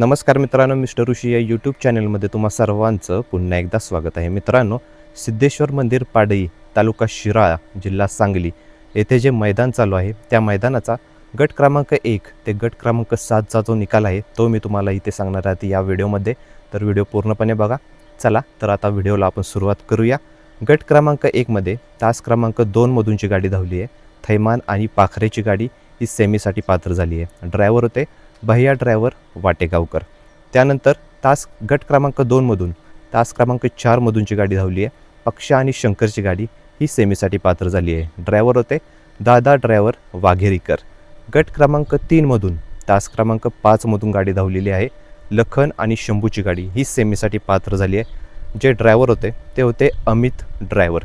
नमस्कार मित्रांनो मिस्टर ऋषी या यूट्यूब चॅनलमध्ये तुम्हा सर्वांचं पुन्हा एकदा स्वागत आहे. मित्रांनो सिद्धेश्वर मंदिर पाडई तालुका शिराळा जिल्हा सांगली येथे जे मैदान चालू आहे त्या मैदानाचा गट क्रमांक एक ते गट क्रमांक सातचा जो निकाल आहे तो मी तुम्हाला इथे सांगणार आहे. या व्हिडिओमध्ये तर व्हिडिओ पूर्णपणे बघा. चला तर आता व्हिडिओला आपण सुरुवात करूया. गट क्रमांक एकमध्ये तास क्रमांक दोनमधूनची गाडी धावली आहे. थैमान आणि पाखरेची गाडी ही सेमीसाठी पात्र झाली आहे. ड्रायव्हर होते भैया ड्रायव्हर वाटेगावकर. त्यानंतर तास गट क्रमांक दोनमधून तास क्रमांक चारमधूनची गाडी धावली आहे. पक्ष आणि शंकरची गाडी ही सेमीसाठी पात्र झाली आहे. ड्रायव्हर होते दादा ड्रायव्हर वाघेरीकर. गट क्रमांक तीनमधून तास क्रमांक पाचमधून गाडी धावलेली आहे. लखन आणि शंभूची गाडी ही सेमीसाठी पात्र झाली आहे. जे ड्रायव्हर होते ते होते अमित ड्रायव्हर.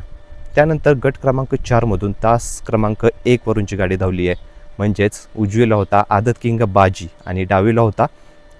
त्यानंतर गट क्रमांक चारमधून तास क्रमांक एकवरूनची गाडी धावली आहे. म्हणजेच उजवीला होता आदत किंग बाजी आणि डावीला होता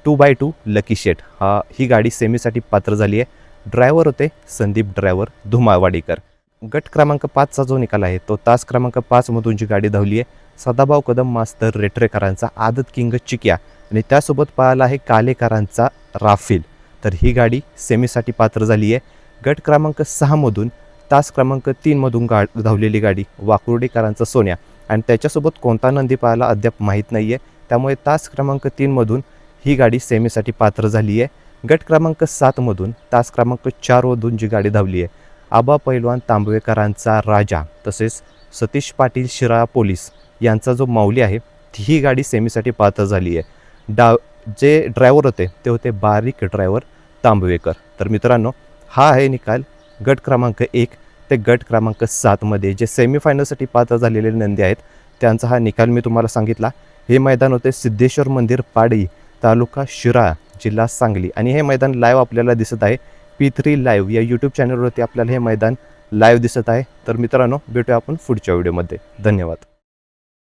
two by two Lucky Shet हा ही गाडी सेमीसाठी पात्र झाली आहे. ड्रायव्हर होते संदीप ड्रायव्हर धुमावाडीकर गट क्रमांक पाचचा जो निकाल आहे तो तास क्रमांक पाचमधून जी गाडी धावली आहे सदाभाव कदम मास्तर रेटरेकरांचा आदत किंग चिक्या आणि त्यासोबत पाहिला आहे कालेकरांचा राफेल. तर ही गाडी सेमीसाठी पात्र झाली आहे. गट क्रमांक सहामधून तास क्रमांक तीनमधून गा धावलेली गाडी वाकुर्डेकरांचा सोन्या. आणि त्याच्यासोबत कोणता नंदी पाहायला अद्याप माहीत नाही आहे त्यामुळे तास क्रमांक तीनमधून ही गाडी सेमीसाठी पात्र झाली आहे गट क्रमांक सातमधून तास क्रमांक चारमधून जी गाडी धावली आहे आबा पैलवान तांबवेकरांचा राजा तसेच सतीश पाटील शिराळा पोलीस यांचा जो माऊली आहे ही गाडी सेमीसाठी पात्र झाली आहे डा जे ड्रायव्हर होते ते होते बारीक ड्रायव्हर तांबवेकर. तर मित्रांनो हा आहे निकाल गट क्रमांक एक. ते गट क्रमांक सातमध्ये जे सेमीफायनलसाठी पात्र झालेले नंदी आहेत त्यांचा हा निकाल मी तुम्हाला सांगितला. हे मैदान होते सिद्धेश्वर मंदिर पाडी तालुका शिरा जिल्हा सांगली. आणि हे मैदान लाईव्ह आपल्याला दिसत आहे. पी थ्री लाईव्ह या यूट्यूब चॅनलवरती आपल्याला हे मैदान लाईव्ह दिसत आहे. तर मित्रांनो भेटूया आपण पुढच्या व्हिडिओमध्ये धन्यवाद.